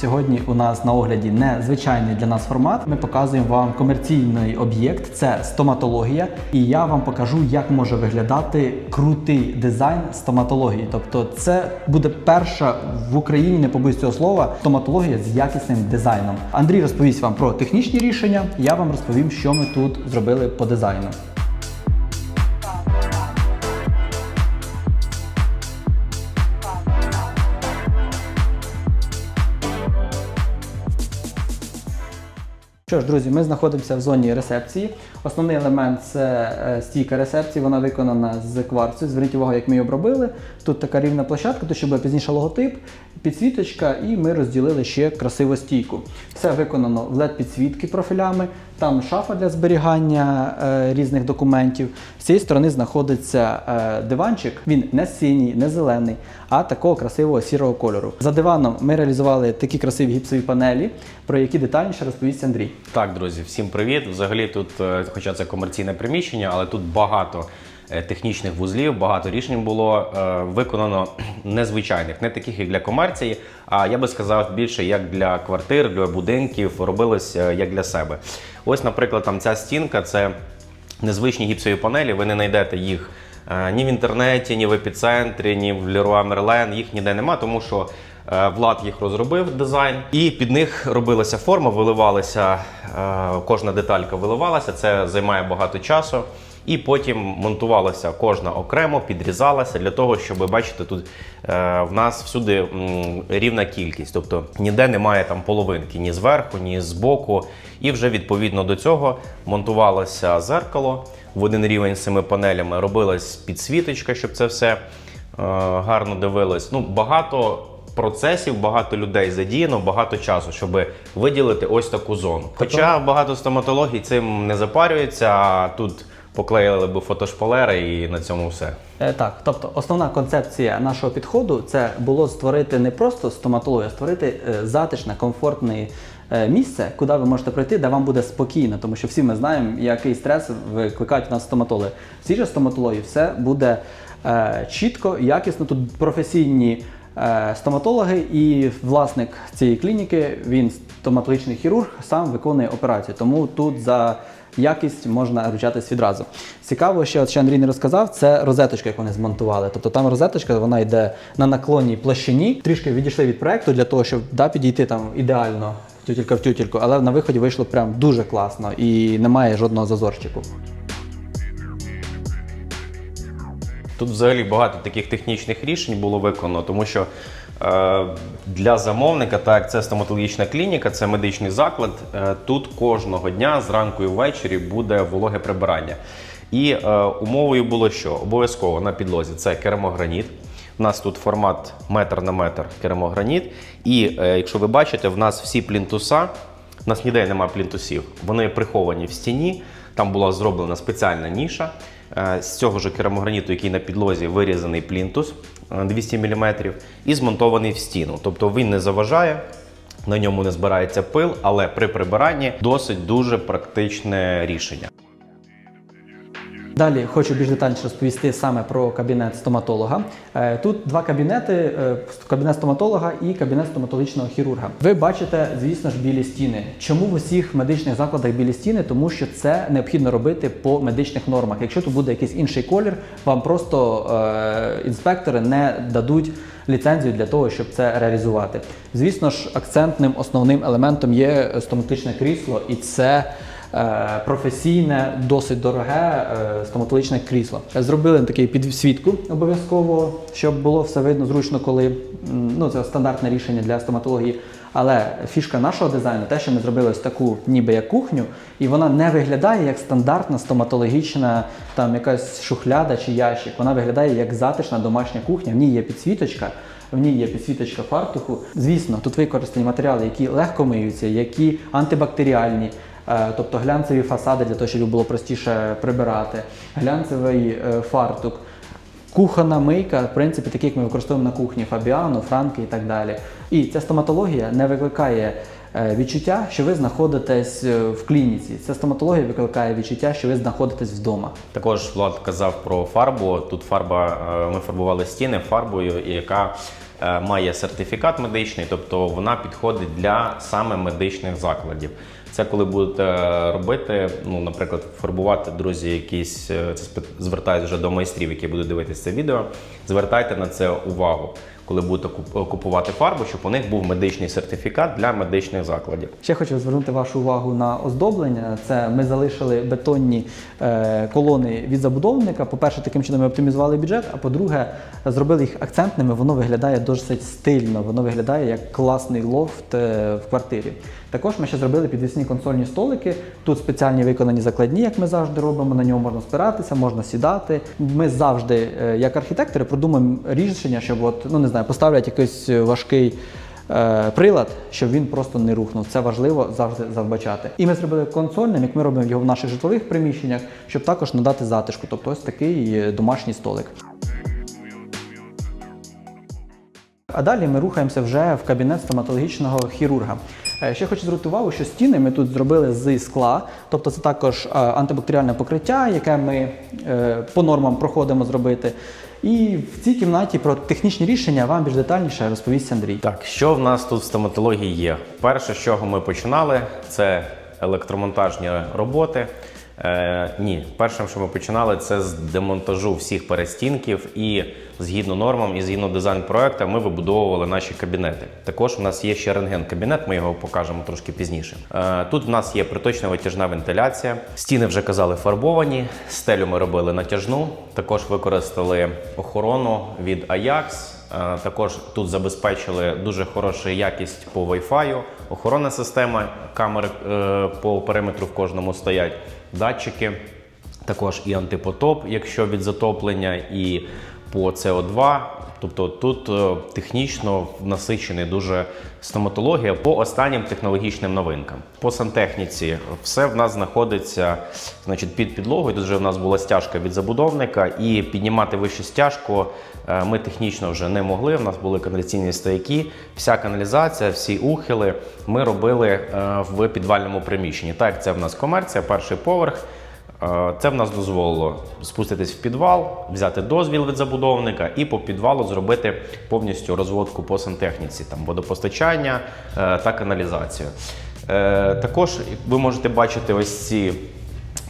Сьогодні у нас на огляді не звичайний для нас формат. Ми показуємо вам комерційний об'єкт, це стоматологія, і я вам покажу, як може виглядати крутий дизайн стоматології. Тобто, це буде перша в Україні, не побоюсь цього слова, стоматологія з якісним дизайном. Андрій розповість вам про технічні рішення. Я вам розповім, що ми тут зробили по дизайну. Що ж, друзі, ми знаходимося в зоні ресепції. Основний елемент це е, стійка ресепції, вона виконана з кварцю. Зверніть увагу, як ми її обробили. Тут така рівна площадка, то щоб пізніше логотип, підсвіточка, і ми розділили ще красиву стійку. Все виконано в led підсвітки профілями. Там шафа для зберігання е, різних документів. З цієї сторони знаходиться е, диванчик. Він не синій, не зелений, а такого красивого сірого кольору. За диваном ми реалізували такі красиві гіпсові панелі, про які детальніше розповість Андрій. Так, друзі, всім привіт. Взагалі тут, е, хоча це комерційне приміщення, але тут багато технічних вузлів, багато рішень було е, виконано незвичайних, не таких як для комерції, а я би сказав більше як для квартир, для будинків, робилось е, як для себе. Ось, наприклад, там ця стінка це незвичні гіпсові панелі. Ви не знайдете їх е, ні в інтернеті, ні в епіцентрі, ні в Leroy Merlin. Їх ніде нема, тому що. Е, Влад їх розробив дизайн, і під них робилася форма, виливалася е, кожна деталька виливалася. Це займає багато часу. І потім монтувалася кожна окремо, підрізалася для того, щоб бачите, тут е, в нас всюди рівна кількість, тобто ніде немає там половинки, ні зверху, ні збоку. І вже відповідно до цього монтувалося зеркало в один рівень з цими панелями, робилась підсвіточка, щоб це все е, гарно дивилось. Ну, багато процесів, багато людей задіяно, багато часу, щоб виділити ось таку зону. Хоча багато стоматологій цим не запарюється, а тут поклеїли би фотошпалери і на цьому все. Е, Так, тобто основна концепція нашого підходу це було створити не просто стоматологію, а створити е, затишне, комфортне е, місце, куди ви можете прийти, де вам буде спокійно, тому що всі ми знаємо, який стрес викликають у нас стоматологи. В цій же стоматології все буде чітко, якісно. Тут професійні стоматологи і власник цієї клініки, він стоматологічний хірург, сам виконує операцію. Тому тут за якість можна ручатись відразу. Цікаво, ще от Андрій не розказав, це розеточка, яку вони змонтували. Тобто там розеточка, вона йде на наклонній площині. Трішки відійшли від проекту для того, щоб да, підійти там ідеально тютілька в тютільку, але на виході вийшло прям дуже класно і немає жодного зазорчику. Тут взагалі багато таких технічних рішень було виконано, тому що е, для замовника, так це стоматологічна клініка, це медичний заклад. Е, тут кожного дня зранку і ввечері буде вологе прибирання. І е, умовою було що? Обов'язково на підлозі це керамограніт. У нас тут формат метр на метр керамограніт. І е, якщо ви бачите, в нас всі плінтуса, у нас ніде немає плінтусів, вони приховані в стіні. Там була зроблена спеціальна ніша. Е, З цього ж керамограніту, який на підлозі вирізаний плінтус е, 200 мм, і змонтований в стіну. Тобто він не заважає, на ньому не збирається пил, але при прибиранні досить дуже практичне рішення. Далі хочу більш детальніше розповісти саме про кабінет стоматолога. Е, Тут два кабінети: е, кабінет стоматолога і кабінет стоматологічного хірурга. Ви бачите, звісно ж, білі стіни. Чому в усіх медичних закладах білі стіни? Тому що це необхідно робити по медичних нормах. Якщо тут буде якийсь інший колір, вам просто е, інспектори не дадуть ліцензію для того, щоб це реалізувати. Звісно ж, акцентним основним елементом є стоматологічне крісло, і це професійне, досить дороге е, стоматологічне крісло. Зробили такий підсвітку обов'язково, щоб було все видно зручно, коли ну це стандартне рішення для стоматології. Але фішка нашого дизайну, те, що ми зробили ось таку, ніби як кухню, і вона не виглядає як стандартна стоматологічна там якась шухляда чи ящик. Вона виглядає як затишна домашня кухня. В ній є підсвіточка. В ній є підсвіточка фартуху. Звісно, тут використані матеріали, які легко миються, які антибактеріальні, е, тобто глянцеві фасади для того, щоб було простіше прибирати, глянцевий е, фартук. Кухонна мийка, в принципі, такі, як ми використовуємо на кухні Фабіано, Франки і так далі. І ця стоматологія не викликає е, відчуття, що ви знаходитесь е, в клініці. Ця стоматологія викликає відчуття, що ви знаходитесь вдома. Також Влад казав про фарбу. Тут фарба, е, ми фарбували стіни фарбою, яка е, має сертифікат медичний, тобто вона підходить для саме медичних закладів. Це коли будете робити, ну, наприклад, фарбувати друзі, якісь е, це звертаюсь вже до майстрів, які будуть дивитися це відео. Звертайте на це увагу, коли будете купувати фарбу, щоб у них був медичний сертифікат для медичних закладів. Ще хочу звернути вашу увагу на оздоблення. Це ми залишили бетонні е, колони від забудовника. По-перше, таким чином ми оптимізували бюджет. А по-друге, зробили їх акцентними. Воно виглядає досить стильно. Воно виглядає як класний лофт е, в квартирі. Також ми ще зробили підвісні консольні столики. Тут спеціальні виконані закладні, як ми завжди робимо. На нього можна спиратися, можна сідати. Ми завжди, е, як архітектори, продумаємо рішення, щоб от, ну не знаю, поставлять якийсь важкий е, прилад, щоб він просто не рухнув. Це важливо завжди завбачати. І ми зробили консольним, як ми робимо його в наших житлових приміщеннях, щоб також надати затишку. Тобто ось такий е, домашній столик. А далі ми рухаємося вже в кабінет стоматологічного хірурга. Е, Ще хочу звернути увагу, що стіни ми тут зробили зі скла, тобто це також е, антибактеріальне покриття, яке ми е, по нормам проходимо зробити. І в цій кімнаті про технічні рішення вам більш детальніше розповість Андрій. Так, що в нас тут в стоматології є? Перше, з чого ми починали, це електромонтажні роботи. Е, ні, першим, що ми починали, це з демонтажу всіх перестінків і згідно нормам і згідно дизайн проекту ми вибудовували наші кабінети. Також у нас є ще рентген-кабінет, ми його покажемо трошки пізніше. Е, тут в нас є приточна витяжна вентиляція. Стіни вже казали фарбовані, стелю ми робили натяжну. Також використали охорону від Ajax. Е, Також тут забезпечили дуже хорошу якість по Wi-Fi, охоронна система, камери е, по периметру в кожному стоять, датчики, також і антипотоп, якщо від затоплення, і по СО2. Тобто тут е, технічно насичений дуже стоматологія по останнім технологічним новинкам. По сантехніці все в нас знаходиться значить, під підлогою. Тут вже в нас була стяжка від забудовника, і піднімати вище стяжку е, ми технічно вже не могли. У нас були каналізаційні стояки. Вся каналізація, всі ухили ми робили е, в підвальному приміщенні. Так, це в нас комерція, перший поверх. Е, Це в нас дозволило спуститись в підвал, взяти дозвіл від забудовника і по підвалу зробити повністю розводку по сантехніці, там водопостачання е, та каналізацію. Е, Також ви можете бачити ось ці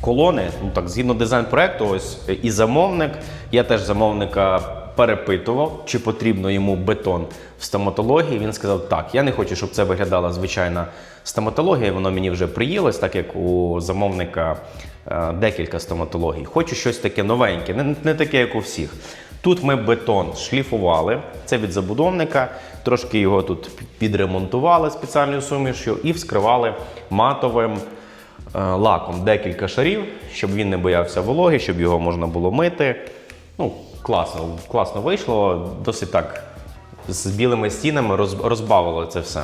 колони. Ну так, згідно дизайн проекту, ось і замовник. Я теж замовника перепитував, чи потрібно йому бетон в стоматології. Він сказав: так, я не хочу, щоб це виглядала звичайна стоматологія. Воно мені вже приїлось, так як у замовника декілька стоматологій. Хочу щось таке новеньке, не, не таке, як у всіх. Тут ми бетон шліфували, це від забудовника. Трошки його тут підремонтували спеціальною сумішю і вскривали матовим е, лаком декілька шарів, щоб він не боявся вологи, щоб його можна було мити. Ну, класно, класно вийшло, досить так з білими стінами розбавило це все.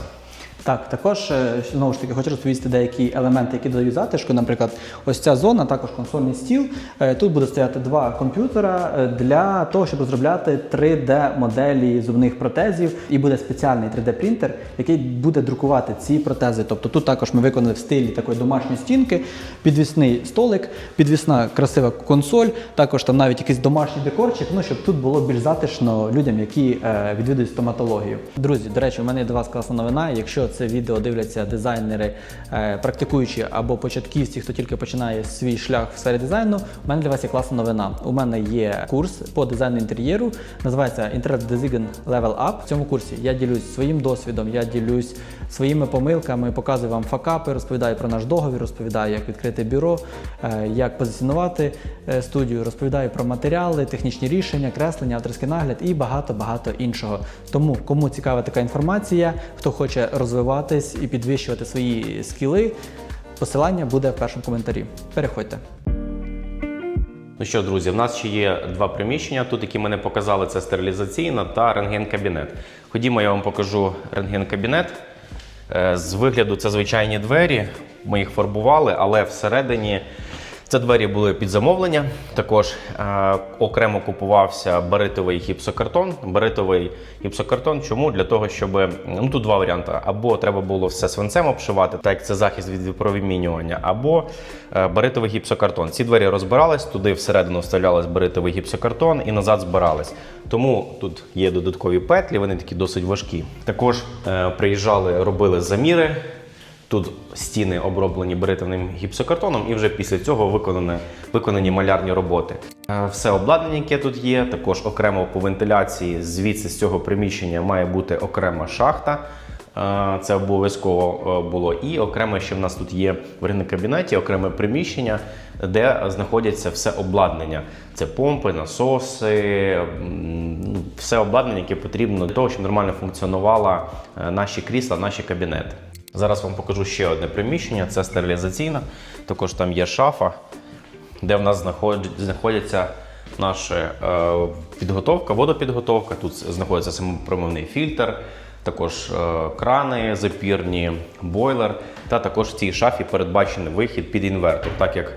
Так, також е, знову ж таки хочу розповісти деякі елементи, які додають затишку. Наприклад, ось ця зона, також консольний стіл. Е, Тут буде стояти два комп'ютера е, для того, щоб розробляти 3D-моделі зубних протезів, і буде спеціальний 3D-принтер, який буде друкувати ці протези. Тобто тут також ми виконали в стилі такої домашньої стінки, підвісний столик, підвісна красива консоль, також там навіть якийсь домашній декорчик, ну щоб тут було більш затишно людям, які відвідують стоматологію. Друзі, до речі, у мене є до вас класна новина. Якщо це відео дивляться дизайнери, е, практикуючі або початківці, хто тільки починає свій шлях в сфері дизайну, у мене для вас є класна новина. У мене є курс по дизайну інтер'єру, називається Internet Design Level Up. В цьому курсі я ділюсь своїм досвідом, я ділюсь своїми помилками, показую вам факапи, розповідаю про наш договір, розповідаю, як відкрити бюро, е, як позиціонувати е, студію, розповідаю про матеріали, технічні рішення, креслення, авторський нагляд і багато-багато іншого. Тому, кому цікава така інформація, хто хоче розвиватись і підвищувати свої скіли, посилання буде в першому коментарі. Переходьте. Ну що, друзі, в нас ще є два приміщення. Тут, які мене показали, це стерилізаційна та рентген-кабінет. Ходімо, я вам покажу рентген-кабінет. Е, З вигляду це звичайні двері. Ми їх фарбували, але всередині Це двері були під замовлення. Також е, окремо купувався баритовий гіпсокартон. Баритовий гіпсокартон. Чому? Для того, щоб ну тут два варіанти: або треба було все свинцем обшивати, так як це захист від випромінювання, або е, баритовий гіпсокартон. Ці двері розбирались, туди всередину вставлялись баритовий гіпсокартон і назад збирались. Тому тут є додаткові петлі, вони такі досить важкі. Також е, приїжджали, робили заміри. Тут стіни оброблені бритвенним гіпсокартоном, і вже після цього виконані, виконані малярні роботи. Е, Все обладнання, яке тут є, також окремо по вентиляції. Звідси з цього приміщення має бути окрема шахта. Е, Це обов'язково е, було. І окремо ще в нас тут є в кабінеті окреме приміщення, де знаходяться все обладнання. Це помпи, насоси, ну, все обладнання, яке потрібно для того, щоб нормально функціонували наші крісла, наші кабінети. Зараз вам покажу ще одне приміщення, це стерилізаційна. Також там є шафа, де в нас знаход- знаходиться наша е, підготовка, водопідготовка. Тут знаходиться самопромивний фільтр, також е, крани запірні, бойлер. Та також в цій шафі передбачений вихід під інвертор, так як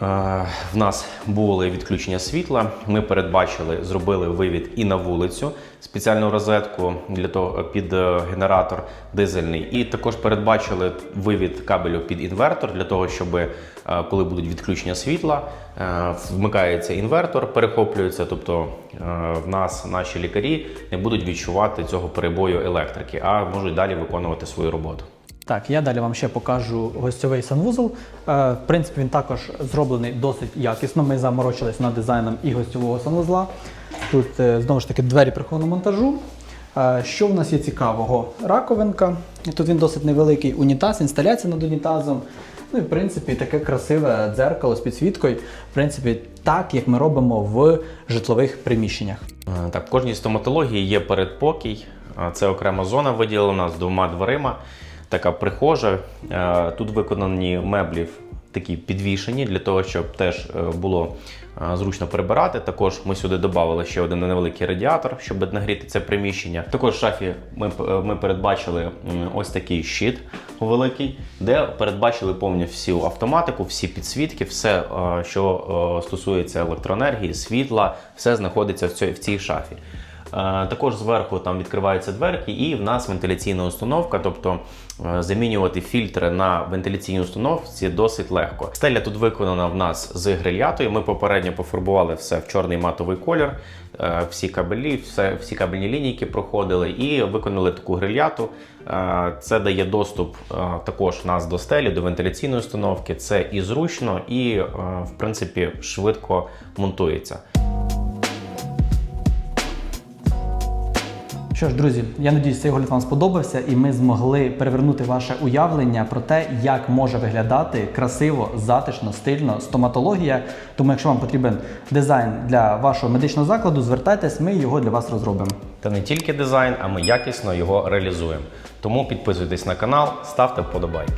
В нас були відключення світла. Ми передбачили, зробили вивід і на вулицю спеціальну розетку для того під е, генератор дизельний. І також передбачили вивід кабелю під інвертор для того, щоб е, коли будуть відключення світла, е, вмикається інвертор, перехоплюється. Тобто е, в нас наші лікарі не будуть відчувати цього перебою електрики, а можуть далі виконувати свою роботу. Так, я далі вам ще покажу гостьовий санвузол. Е, в принципі, він також зроблений досить якісно. Ми заморочились над дизайном і гостьового санвузла. Тут е, знову ж таки двері прихованого монтажу. Е, що в нас є цікавого? Раковинка. Тут він досить невеликий унітаз, інсталяція над унітазом. Ну і в принципі таке красиве дзеркало з підсвіткою. В принципі, так як ми робимо в житлових приміщеннях. Так, в кожній стоматології є передпокій. Це окрема зона виділена з двома дверима. Така прихожа. Е, Тут виконані меблі такі підвішені для того, щоб теж е, було е, зручно прибирати. Також ми сюди додали ще один невеликий радіатор, щоб нагріти це приміщення. Також в шафі ми, ми передбачили ось такий щит великий, де передбачили повністю всю автоматику, всі підсвітки, все, що стосується електроенергії, світла, все знаходиться в цій шафі. Також зверху там відкриваються дверки, і в нас вентиляційна установка, тобто е, замінювати фільтри на вентиляційній установці досить легко. Стеля тут виконана в нас з грильятою. Ми попередньо пофарбували все в чорний матовий колір, е, всі кабелі, все, всі кабельні лінійки проходили і виконали таку грильяту. Е, Це дає доступ також нас до стелі, до вентиляційної установки. Це і зручно, і в принципі швидко монтується. Що ж, друзі, я надіюсь, цей огляд вам сподобався, і ми змогли перевернути ваше уявлення про те, як може виглядати красиво, затишно, стильно стоматологія. Тому, якщо вам потрібен дизайн для вашого медичного закладу, звертайтесь, ми його для вас розробимо. Та не тільки дизайн, а ми якісно його реалізуємо. Тому підписуйтесь на канал, ставте вподобайки.